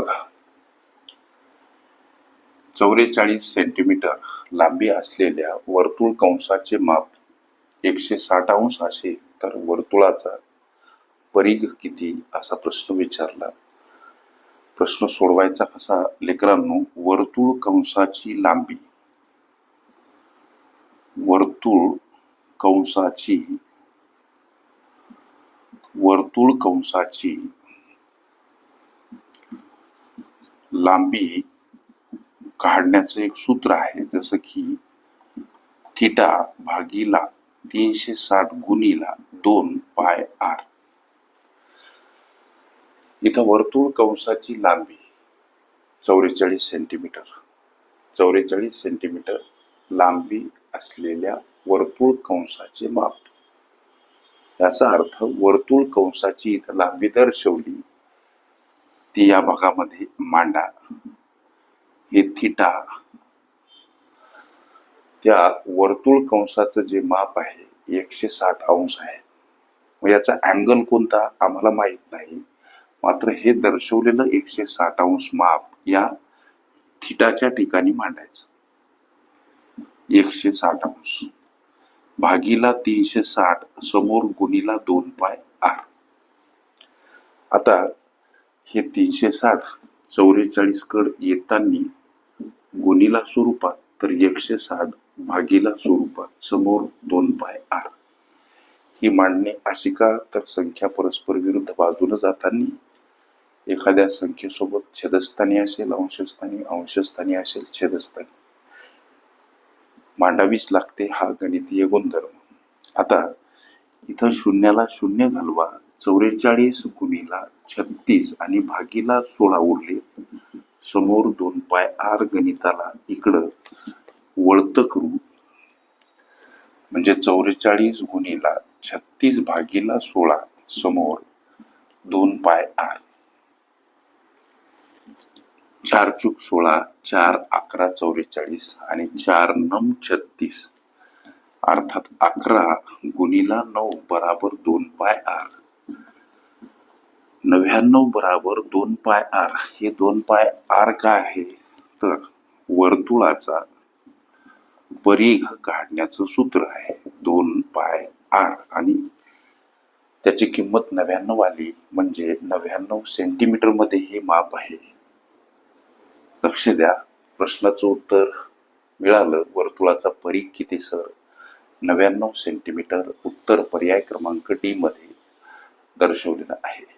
बघा. चौवेचाळीस सेंटीमीटर लांबी असलेल्या वर्तुळ कंसाचे माप एकशे साठ अंश असेल तर वर्तुळाचा परिघ किती? असा प्रश्न विचारला. प्रश्न सोडवायचा कसा? लेकरांनो वर्तुळ कंसाची लांबी. वर्तुळ कंसाची वर्तुळ कंसाची लांबी काढण्याचं एक सूत्र आहे जसं की थिटा भागीला तीनशे साठ गुणीला दोन पाय आर. इथं वर्तुळ कंसाची लांबी चौवेचाळीस सेंटीमीटर. चौवेचाळीस सेंटीमीटर लांबी असलेल्या वर्तुळ कंसाचे माप. याचा अर्थ वर्तुळ कंसाची इथं लांबी दर्शवली ती या भागामध्ये मांडा. हे थिटा. त्या वर्तुळ कंसाचं जे माप आहे एकशे साठ अंश आहे. मग याचा अँगल कोणता? आम्हाला माहीत नाही. मात्र हे दर्शवलेलं एकशे साठ अंश माप या थिटाच्या ठिकाणी मांडायचं. एकशे साठ अंश. भागीला तीनशे साठ समोर गुणीला दोन पाय आर. आता हे तीनशे साठ चौवेचाळीस कड येताना गुणीला स्वरूपात तर एकशे साठ भागीला स्वरूपात समोर दोन पाय आर. ही मांडणी अशी का? तर संख्या परस्पर विरुद्ध बाजूला जाताना एखाद्या संख्येसोबत छेदस्थानी असेल अंशस्थानी अंशस्थानी असेल छेदस्थानी. मांडावीच लागते हा गणितीय गुणधर्म. आता इथं शून्याला शून्य घालवा चौवेचाळीस गुणीला छत्तीस आणि भागीला सोळा उरले. समोर दोन पाय आर गणिताला इकडं वळत करू म्हणजे चौवेचाळीस गुणीला छत्तीस भागीला सोळा समोर दोन पाय आर. चार चूक सोळा चार अकरा चौवेचाळीस आणि चार नम छत्तीस. अर्थात अकरा गुणीला नऊ बराबर दोन पाय आर. नव्याण्णव बराबर दोन पाय आर. हे दोन पाय आर काय आहे? तर वर्तुळाचा परिघ काढण्याचं सूत्र आहे दोन पाय आर. आणि त्याची किंमत नव्याण्णव आली म्हणजे नव्याण्णव सेंटीमीटरमध्ये हे माप आहे. लक्ष द्या प्रश्नाचं उत्तर मिळालं. वर्तुळाचा परिघ किती सर? नव्याण्णव सेंटीमीटर उत्तर पर्याय क्रमांक डी मध्ये दर्शवलेलं आहे.